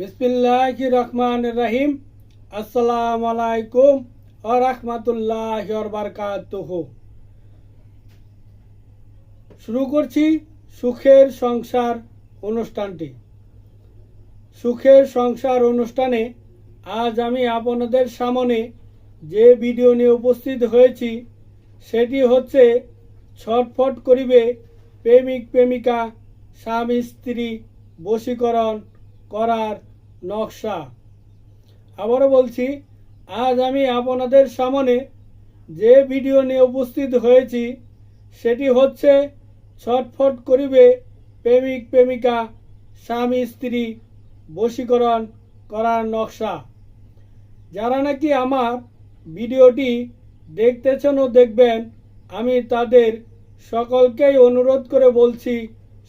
বিসমিল্লাহ রহমান রহিম। আসসালামু আলাইকুম ও রহমতুল্লাহ বারকাতুহ। শুরু করছি সুখের সংসার অনুষ্ঠানটি। সুখের সংসার অনুষ্ঠানে আজ আমি আপনাদের সামনে যে ভিডিও নিয়ে উপস্থিত হয়েছি, সেটি হচ্ছে ছটফট করিবে প্রেমিক প্রেমিকা স্বামী স্ত্রী বশীকরণ করার নকশা। আবারও বলছি, আজ আমি আপনাদের সামনে যে ভিডিও নিয়ে উপস্থিত হয়েছি, সেটি হচ্ছে ছটফট করিবে প্রেমিক, প্রেমিকা, স্বামী, স্ত্রী, বশীকরণ করার নকশা। যারা নাকি আমার ভিডিওটি দেখতেছেন ও দেখবেন, আমি তাদের সকলকেই অনুরোধ করে বলছি,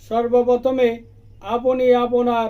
সর্বপ্রথমে আপনি আপনার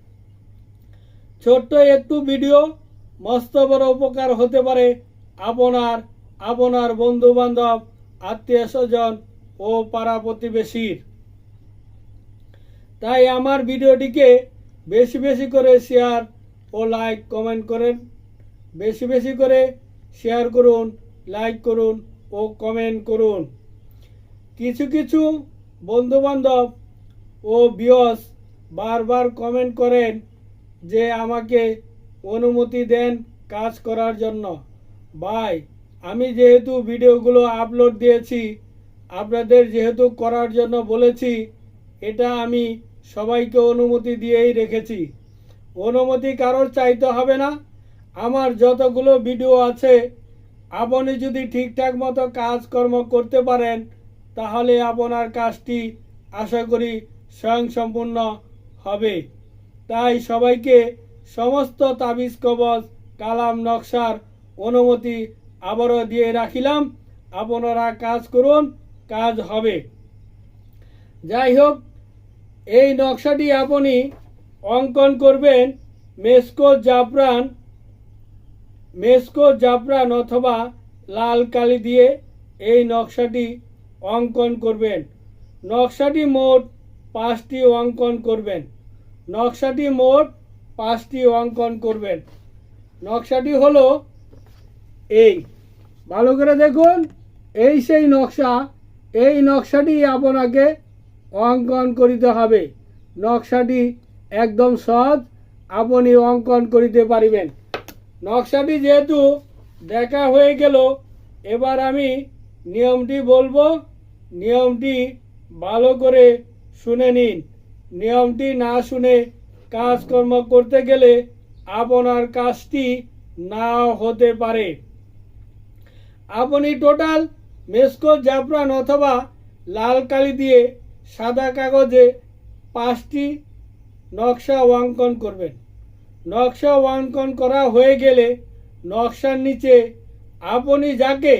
ছোট্ট একটু ভিডিও, মস্ত বড় উপকার হতে পারে। আপনার আপনার বন্ধু বান্ধব আত্মীয় স্বজন ও পাড়া প্রতিবেশীর। তাই আমার ভিডিওটিকে বেশি বেশি করে শেয়ার ও লাইক কমেন্ট করেন। বেশি বেশি করে শেয়ার করুন লাইক করুন ও কমেন্ট করুন। কিছু কিছু বন্ধু বান্ধব ও বিয়স বারবার কমেন্ট করেন যে আমাকে অনুমতি দেন কাজ করার জন্য। ভাই, আমি যেহেতু ভিডিওগুলো আপলোড দিয়েছি, আপনাদের যেহেতু করার জন্য বলেছি, এটা আমি সবাইকে অনুমতি দিয়েই রেখেছি। অনুমতি কারোর চাইতে হবে না। আমার যতগুলো ভিডিও আছে, আপনি যদি ঠিকঠাক মতো কাজকর্ম করতে পারেন, তাহলে আপনার কাজটি আশা করি স্বয়ংসম্পূর্ণ হবে। তাই সবাইকে সমস্ত তাবিজ, কবজ, কালাম, নকশার অনুমতি আবারও দিয়ে রাখিলাম। আপনারা কাজ করুন, কাজ হবে। যাই হোক, এই নকশাটি আপনি অঙ্কন করবেন মেসকো জাফরান মেসকো জাফরান অথবা লাল কালি দিয়ে এই নকশাটি অঙ্কন করবেন। নকশাটি মোট পাঁচটি অঙ্কন করবেন। নকশাটি মোট পাঁচটি অঙ্কন করবেন। নকশাটি হলো এই। ভালো করে দেখুন, এই সেই নকশা, এই নকশাটি আপনাকে অঙ্কন করিতে হবে। নকশাটি একদম সহজ, আপনি অঙ্কন করিতে পারিবেন। নকশাটি যেহেতু দেখা হয়ে গেল, এবার আমি নিয়মটি বলব। নিয়মটি ভালো করে শুনে নিন। নিয়মটি না শুনে কাজকর্ম করতে গেলে আপনার কাজটি নাও হতে পারে। আপনি টোটাল মেসকো, জাফরান অথবা লাল কালি দিয়ে সাদা কাগজে পাঁচটি নকশা অঙ্কন করবেন। নকশা অঙ্কন করা হয়ে গেলে নকশার নিচে আপনি যাকে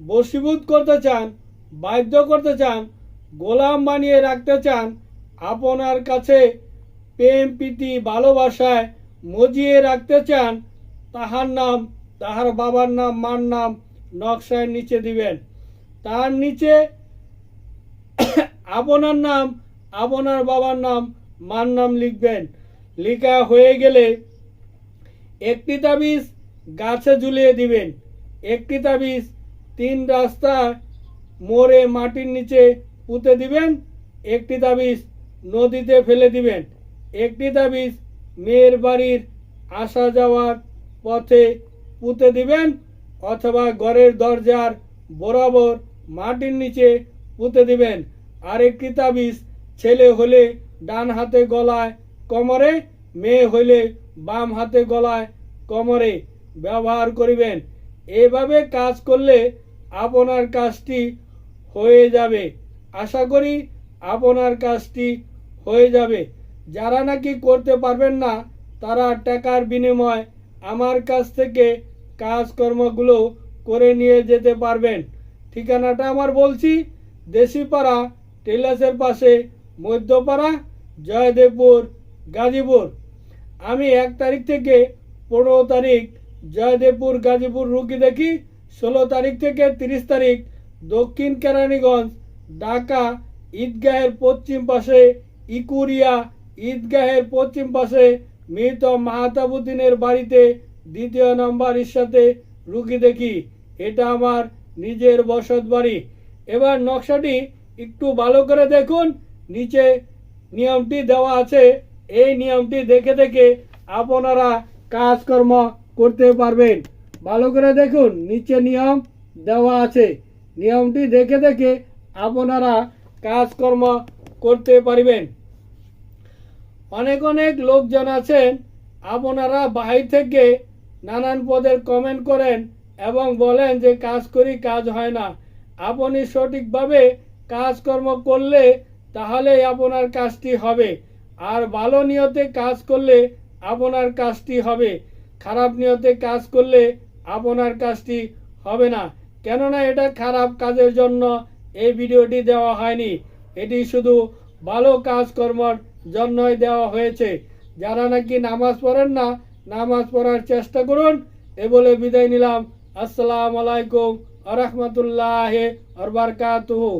বশীভূত করতে চান, বাধ্য করতে চান, গোলাম বানিয়ে রাখতে চান আপনার কাছে প্রেম, প্রীতি, ভালোবাসায় মজিয়ে রাখতে চান, তাহার নাম, তাহার বাবার নাম, মার নাম নকশার নিচে দিবেন। তার নিচে আপনার নাম, আপনার বাবার নাম, মার নাম লিখবেন। লেখা হয়ে গেলে একটি তাবিজ গাছে ঝুলিয়ে দিবেন। একটি তাবিজ তিন রাস্তা মোড়ে মাটির নিচে পুঁতে দিবেন। একটি তাবিজ নদীতে ফেলে দিবেন। একটি তাবিজ মেয়ের বাড়ির আসা যাওয়ার পথে পুঁতে দিবেন অথবা ঘরের দরজার বরাবর মাটির নিচে পুঁতে দিবেন। আরেকটি তাবিজ ছেলে হলে ডান হাতে গলায় কোমরে, মেয়ে হইলে বাম হাতে গলায় কোমরে ব্যবহার করিবেন। এভাবে কাজ করলে আপনার কাজটি হয়ে যাবে। আশা করি আপনার কাজটি হয়ে যাবে। যারা নাকি করতে পারবেন না, তারা টাকার বিনিময় আমার কাছ থেকে কাজকর্মগুলো করে নিয়ে যেতে পারবেন। ঠিকানাটা আমার বলছি, দেশিপাড়া, টেলাসের পাশে মধ্যপাড়া, জয়দেবপুর, গাজীপুর। আমি এক তারিখ থেকে পনেরো তারিখ জয়দেবপুর, গাজীপুর রুগী দেখি। ষোলো তারিখ থেকে তিরিশ তারিখ দক্ষিণ কেরানীগঞ্জ, ঢাকা ঈদগাহের পশ্চিম পাশে ইকুরিয়া, ঈদগাহের পশ্চিম পাশে মৃত মাহাতাবুদ্দিনের বাড়িতে দ্বিতীয় নম্বরের সাথে রুগী দেখি। এটা আমার নিজের বসত বাড়ি। এবার নকশাটি একটু ভালো করে দেখুন। নিচে নিয়মটি দেওয়া আছে। এই নিয়মটি দেখে দেখে আপনারা কাজকর্ম করতে পারবেন। ভালো করে দেখুন, নিচে নিয়ম দেওয়া আছে। নিয়মটি দেখে দেখে আপনারা কাজকর্ম করতে পারবেন। অনেক অনেক লোকজন আছেন আপনারা বাহির থেকে নানান পদের কমেন্ট করেন এবং বলেন যে কাজ করি, কাজ হয় না। আপনি সঠিকভাবে কাজকর্ম করলে তাহলে আপনার কাজটি হবে। আর ভালো নিয়তে কাজ করলে আপনার কাজটি হবে। খারাপ নিয়তে কাজ করলে আপনার কাজটি হবে না। কেননা এটা খারাপ কাজের জন্য এই ভিডিওটি দেওয়া হয়নি। এটি শুধু ভালো কাজকর্মর জন্যই দেওয়া হয়েছে। যারা নাকি নামাজ পড়েন না, নামাজ পড়ার চেষ্টা করুন। এ বলে বিদায় নিলাম। আসসালামু আলাইকুম আ রহমতুল্লাহ আর বারকাতুহু।